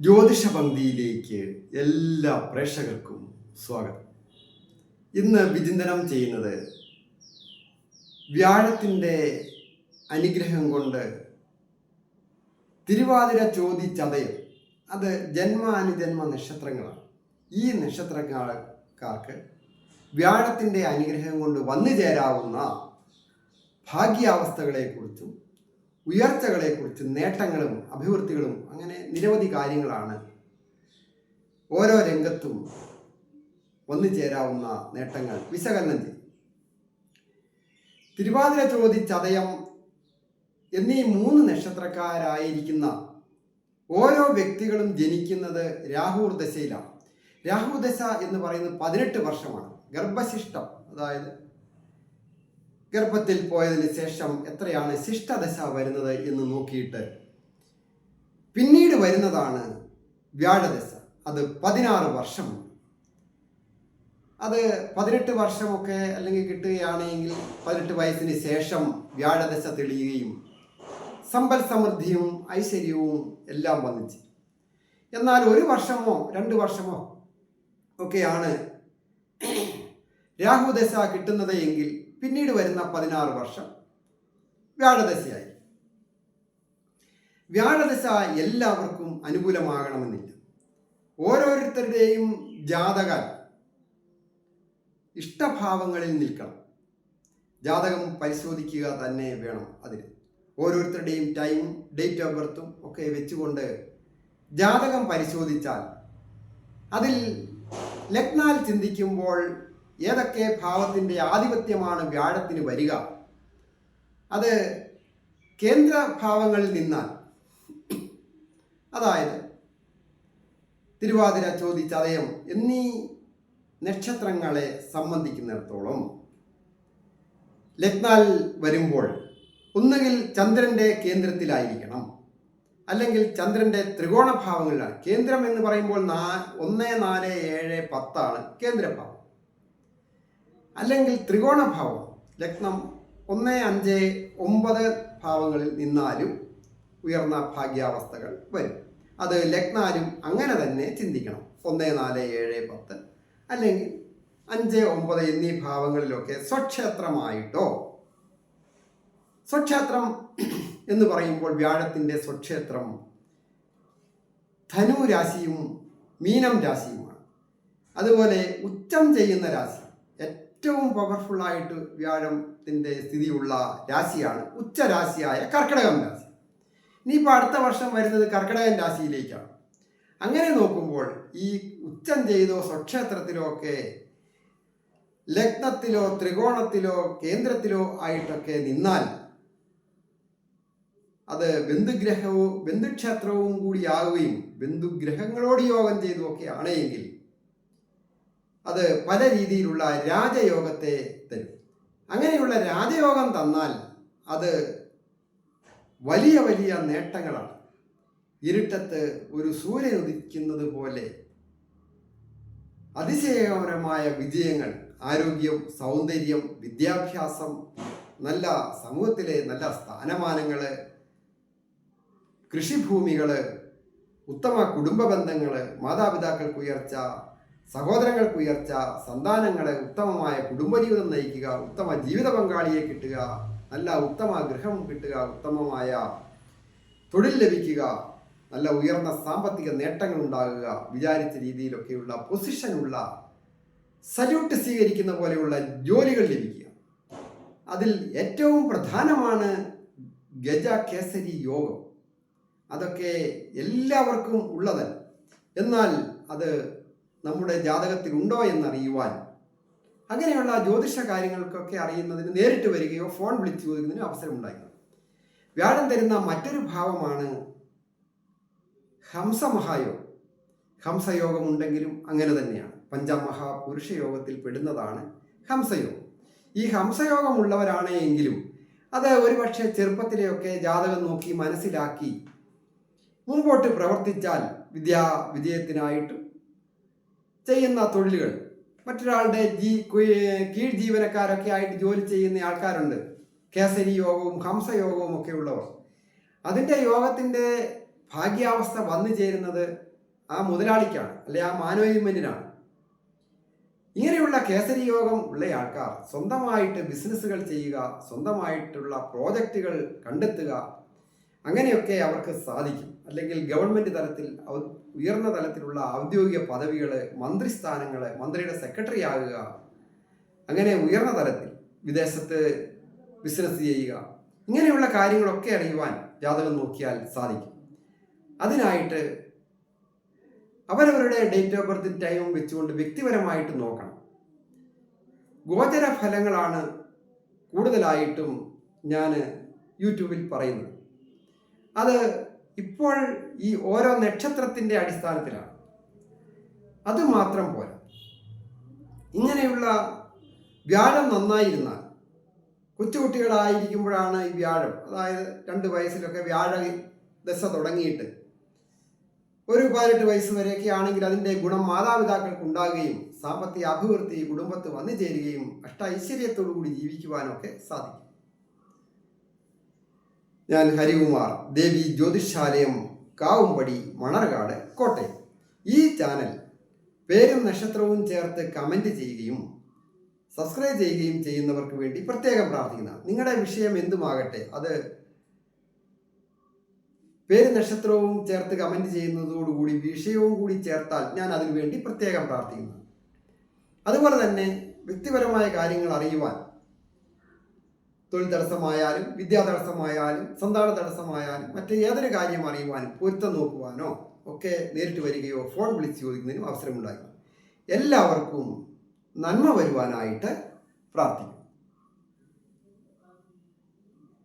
ജ്യോതിഷ പങ്ക്തിയിലേക്ക് എല്ലാ പ്രേക്ഷകർക്കും സ്വാഗതം. ഇന്ന് വിചിന്തനം ചെയ്യുന്നത് വ്യാഴത്തിന്റെ അനുഗ്രഹം കൊണ്ട് തിരുവാതിര ചോതി ചതയം. അത് ജന്മാനുജന്മ നക്ഷത്രങ്ങളാണ്. ഈ നക്ഷത്രക്കാർക്ക് വ്യാഴത്തിന്റെ അനുഗ്രഹം കൊണ്ട് വന്നു ചേരാവുന്ന ഭാഗ്യാവസ്ഥകളെക്കുറിച്ചും ഉയർച്ചകളെക്കുറിച്ചും നേട്ടങ്ങളും അഭിവൃദ്ധികളും അങ്ങനെ നിരവധി കാര്യങ്ങളാണ് ഓരോ രംഗത്തും ഒന്നുചേരാവുന്ന നേട്ടങ്ങൾ. വിശകലനം ചെയ്യും. തിരുവാതിര ചോതി ചതയം എന്നീ മൂന്ന് നക്ഷത്രക്കാരായിരിക്കുന്ന ഓരോ വ്യക്തികളും ജനിക്കുന്നത് രാഹുർ ദശയിലാണ്. രാഹു ദശ എന്ന് പറയുന്നത് പതിനെട്ട് വർഷമാണ്. ഗർഭശിഷ്ടം അതായത് ഗർഭത്തിൽ പോയതിന് ശേഷം എത്രയാണ് ശിഷ്ടദശ വരുന്നത് എന്ന് നോക്കിയിട്ട് പിന്നീട് വരുന്നതാണ് വ്യാഴദശ. അത് പതിനാറ് വർഷം അത് പതിനെട്ട് വർഷമൊക്കെ അല്ലെങ്കിൽ കിട്ടുകയാണെങ്കിൽ പതിനെട്ട് വയസ്സിന് ശേഷം വ്യാഴദശ തെളിയുകയും സമ്പൽ സമൃദ്ധിയും ഐശ്വര്യവും എല്ലാം വന്നിച്ച്. എന്നാൽ ഒരു വർഷമോ രണ്ട് വർഷമോ ഒക്കെയാണ് രാഹുദശ കിട്ടുന്നത് എങ്കിൽ പിന്നീട് വരുന്ന പതിനാറ് വർഷം. വ്യാഴദശയായി. വ്യാഴദശ എല്ലാവർക്കും അനുകൂലമാകണമെന്നില്ല. ഓരോരുത്തരുടെയും ജാതക ഇഷ്ടഭാവങ്ങളിൽ നിൽക്കണം. ജാതകം പരിശോധിക്കുക തന്നെ വേണം അതിൽ ഓരോരുത്തരുടെയും ടൈം ഡേറ്റ് ഓഫ് ബർത്തും ഒക്കെ വെച്ചുകൊണ്ട് ജാതകം പരിശോധിച്ചാൽ അതിൽ ലഗ്നാൽ ചിന്തിക്കുമ്പോൾ ഏതൊക്കെ ഭാവത്തിന്റെ ആധിപത്യമാണ് വ്യാഴത്തിന് വരിക? അത് കേന്ദ്ര ഭാവങ്ങളിൽ നിന്നാൽ അതായത് തിരുവാതിര ചോതി എന്നീ നക്ഷത്രങ്ങളെ സംബന്ധിക്കുന്നിടത്തോളം ലഗ്നാൽ വരുമ്പോൾ ഒന്നുകിൽ ചന്ദ്രന്റെ കേന്ദ്രത്തിലായിരിക്കണം അല്ലെങ്കിൽ ചന്ദ്രന്റെ ത്രികോണഭാവങ്ങളിലാണ് കേന്ദ്രം എന്ന് പറയുമ്പോൾ നാ ഒന്ന് നാല് ഏഴ് പത്താണ് കേന്ദ്രഭാവം. അല്ലെങ്കിൽ ത്രികോണഭാവം ലഗ്നം ഒന്ന് അഞ്ച് ഒമ്പത് ഭാവങ്ങളിൽ നിന്നാലും ഉയർന്ന ഭാഗ്യാവസ്ഥകൾ വരും. അത് ലഗ്നാലും അങ്ങനെ തന്നെ ചിന്തിക്കണം. ഒന്ന് നാല് ഏഴ് പത്ത് അല്ലെങ്കിൽ അഞ്ച് ഒമ്പത് എന്നീ ഭാവങ്ങളിലൊക്കെ സ്വക്ഷേത്രമായിട്ടോ? സ്വക്ഷേത്രം എന്ന് പറയുമ്പോൾ വ്യാഴത്തിന്റെ സ്വക്ഷേത്രം ധനു രാശിയും മീനം രാശിയുമാണ്. അതുപോലെ ഉച്ചം ചെയ്യുന്ന രാശി ഏറ്റവും പവർഫുള്ളായിട്ട് വ്യാഴത്തിന്റെ സ്ഥിതിയുള്ള രാശിയാണ് ഉച്ചരാശിയായ കർക്കിടകം രാശി. ഇനിയിപ്പോൾ അടുത്ത വർഷം വരുന്നത് കർക്കിടകൻ രാശിയിലേക്കാണ്. അങ്ങനെ നോക്കുമ്പോൾ ഈ ഉച്ചം ചെയ്തോ സ്വക്ഷേത്രത്തിലോ ഒക്കെ ലഗ്നത്തിലോ ത്രികോണത്തിലോ കേന്ദ്രത്തിലോ ആയിട്ടൊക്കെ നിന്നാൽ അത് ബന്ധുഗ്രഹവും ബന്ധുക്ഷേത്രവും കൂടിയാവുകയും ബന്ധുഗ്രഹങ്ങളോട് യോഗം ചെയ്തുമൊക്കെ ആണെങ്കിൽ അത് പല രീതിയിലുള്ള രാജയോഗത്തെ തരും. അങ്ങനെയുള്ള രാജയോഗം തന്നാൽ അത് വലിയ വലിയ നേട്ടങ്ങളാണ്. ഇരുട്ടത്ത് ഒരു സൂര്യൻ ഉദിക്കുന്നത് പോലെ അതിശയകരമായ വിജയങ്ങൾ ആരോഗ്യം സൗന്ദര്യം വിദ്യാഭ്യാസം നല്ല സമൂഹത്തിലെ നല്ല സ്ഥാനമാനങ്ങൾ കൃഷിഭൂമികൾ ഉത്തമ കുടുംബ ബന്ധങ്ങൾ മാതാപിതാക്കൾക്ക് ഉയർച്ച സഹോദരങ്ങൾക്ക് ഉയർച്ച സന്താനങ്ങളെ ഉത്തമമായ കുടുംബജീവിതം നയിക്കുക ഉത്തമ ജീവിത പങ്കാളിയെ കിട്ടുക നല്ല ഉത്തമ ഗൃഹം കിട്ടുക ഉത്തമമായ തൊഴിൽ ലഭിക്കുക നല്ല ഉയർന്ന സാമ്പത്തിക നേട്ടങ്ങൾ ഉണ്ടാകുക വിചാരിച്ച രീതിയിലൊക്കെയുള്ള പൊസിഷനുള്ള സല്യൂട്ട് സ്വീകരിക്കുന്ന പോലെയുള്ള ജോലികൾ ലഭിക്കുക. അതിൽ ഏറ്റവും പ്രധാനമാണ് ഗജ കേസരി യോഗം. അതൊക്കെ എല്ലാവർക്കും ഉള്ളതല്ല. എന്നാൽ അത് നമ്മുടെ ജാതകത്തിൽ ഉണ്ടോ എന്നറിയുവാൻ. അങ്ങനെയുള്ള ജ്യോതിഷ കാര്യങ്ങൾക്കൊക്കെ അറിയുന്നതിന് നേരിട്ട് വരികയോ ഫോൺ വിളിച്ചു ചോദിക്കുന്നതിന് അവസരം ഉണ്ടായിരുന്നു വ്യാഴം തരുന്ന മറ്റൊരു ഭാവമാണ് ഹംസമഹായോഗം. ഹംസയോഗം ഉണ്ടെങ്കിലും അങ്ങനെ തന്നെയാണ്. പഞ്ചമഹാപുരുഷ യോഗത്തിൽ പെടുന്നതാണ് ഹംസയോഗം. ഈ ഹംസയോഗം ഉള്ളവരാണ് എങ്കിലും അത് ഒരുപക്ഷെ ചെറുപ്പത്തിലെയൊക്കെ ജാതകം നോക്കി മനസ്സിലാക്കി മുമ്പോട്ട് പ്രവർത്തിച്ചാൽ വിദ്യാ വിജയത്തിനായിട്ടും ചെയ്യുന്ന തൊഴിലുകൾ. മറ്റൊരാളുടെ ജീ കീഴ് ജീവനക്കാരൊക്കെ ആയിട്ട് ജോലി ചെയ്യുന്ന ആൾക്കാരുണ്ട്. കേസരി യോഗവും ഹംസയോഗവും ഒക്കെ ഉള്ളവർ. അതിന്റെ യോഗത്തിന്റെ ഭാഗ്യാവസ്ഥ വന്നു ചേരുന്നത് ആ മുതലാളിക്കാണ് അല്ലെ ആ മാനേജ്മെന്റിനാണ്. ഇങ്ങനെയുള്ള കേസരി യോഗം ഉള്ള ആൾക്കാർ സ്വന്തമായിട്ട് ബിസിനസ്സുകൾ ചെയ്യുക സ്വന്തമായിട്ടുള്ള പ്രോജക്റ്റുകൾ കണ്ടെത്തുക അങ്ങനെയൊക്കെ അവർക്ക് സാധിക്കും. അല്ലെങ്കിൽ ഗവൺമെന്റ് തലത്തിൽ ഉയർന്ന തലത്തിലുള്ള ഔദ്യോഗിക പദവികൾ മന്ത്രിസ്ഥാനങ്ങൾ മന്ത്രിയുടെ സെക്രട്ടറി ആകുക. അങ്ങനെ ഉയർന്ന തലത്തിൽ വിദേശത്ത് ബിസിനസ് ചെയ്യുക. ഇങ്ങനെയുള്ള കാര്യങ്ങളൊക്കെ അറിയുവാൻ ജാതകം നോക്കിയാൽ സാധിക്കും. അതിനായിട്ട് അവരവരുടെ ഡേറ്റ് ഓഫ് ബർത്ത് ടൈമും വെച്ചുകൊണ്ട് വ്യക്തിപരമായിട്ട് നോക്കണം. ഗോചര ഫലങ്ങളാണ് കൂടുതലായിട്ടും ഞാൻ യൂട്യൂബിൽ പറയുന്നത്. അത് ഇപ്പോൾ ഈ ഓരോ നക്ഷത്രത്തിന്റെ അടിസ്ഥാനത്തിലാണ്. അത് മാത്രം പോരാ. ഇങ്ങനെയുള്ള വ്യാഴം നന്നായിരുന്നാൽ കൊച്ചുകുട്ടികളായിരിക്കുമ്പോഴാണ് ഈ വ്യാഴം. അതായത് രണ്ട് വയസ്സിലൊക്കെ വ്യാഴ ദശ തുടങ്ങിയിട്ട് ഒരു പതിനെട്ട് വയസ്സ് വരെയൊക്കെ ആണെങ്കിൽ അതിന്റെ ഗുണം മാതാപിതാക്കൾക്ക് ഉണ്ടാകുകയും സാമ്പത്തിക അഭിവൃദ്ധി കുടുംബത്ത് വന്നു ചേരുകയും അഷ്ട ഐശ്വര്യത്തോടു കൂടി ജീവിക്കുവാനൊക്കെ സാധിക്കും. ഞാൻ ഹരികുമാർ. ദേവി ജ്യോതിഷാലയം കാവുംപടി മണർകാട് കോട്ടയം. ഈ ചാനൽ പേരും നക്ഷത്രവും ചേർത്ത് കമന്റ് ചെയ്യുകയും സബ്സ്ക്രൈബ് ചെയ്യുകയും ചെയ്യുന്നവർക്ക് വേണ്ടി പ്രത്യേകം പ്രാർത്ഥിക്കുന്ന. നിങ്ങളുടെ വിഷയം എന്തുമാകട്ടെ അത് പേര് നക്ഷത്രവും ചേർത്ത് കമന്റ് ചെയ്യുന്നതോടുകൂടി വിഷയവും കൂടി ചേർത്താൽ ഞാൻ അതിനുവേണ്ടി പ്രത്യേകം പ്രാർത്ഥിക്കുന്നു. അതുപോലെ തന്നെ വ്യക്തിപരമായ കാര്യങ്ങൾ അറിയുവാൻ തൊഴിൽ തടസ്സമായാലും വിദ്യാ തടസ്സമായാലും സന്താന തടസ്സമായാലും മറ്റ് ഏതൊരു കാര്യം അറിയുവാനും പൊരുത്തം നോക്കുവാനോ ഒക്കെ നേരിട്ട് വരികയോ ഫോൺ വിളിച്ച് ചോദിക്കുന്നതിനും അവസരമുണ്ടായി. എല്ലാവർക്കും നന്മ വരുവാനായിട്ട് പ്രാർത്ഥിക്കും